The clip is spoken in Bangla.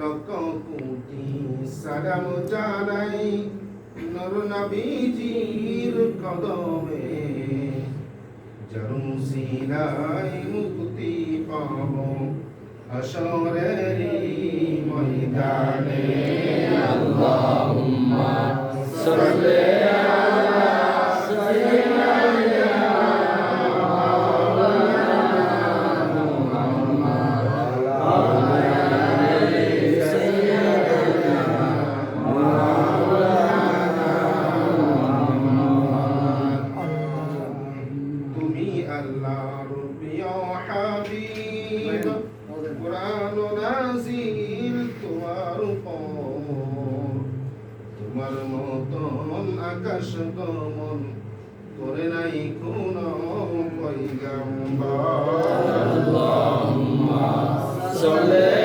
লক্ষ কোটি সালাম জানাই নর নবীজির কদমে। জনশিলাই মুক্তি পাব আসরের ময়দানে। আল্লাহুম্মা সাল্লি তুমি আল্লাহর প্রিয় হাবিব কোরআন নাজিল তোমার উপর তোমার মতন আকাশ গমন করে নাই কোন পৈগম্বর اللهم صل على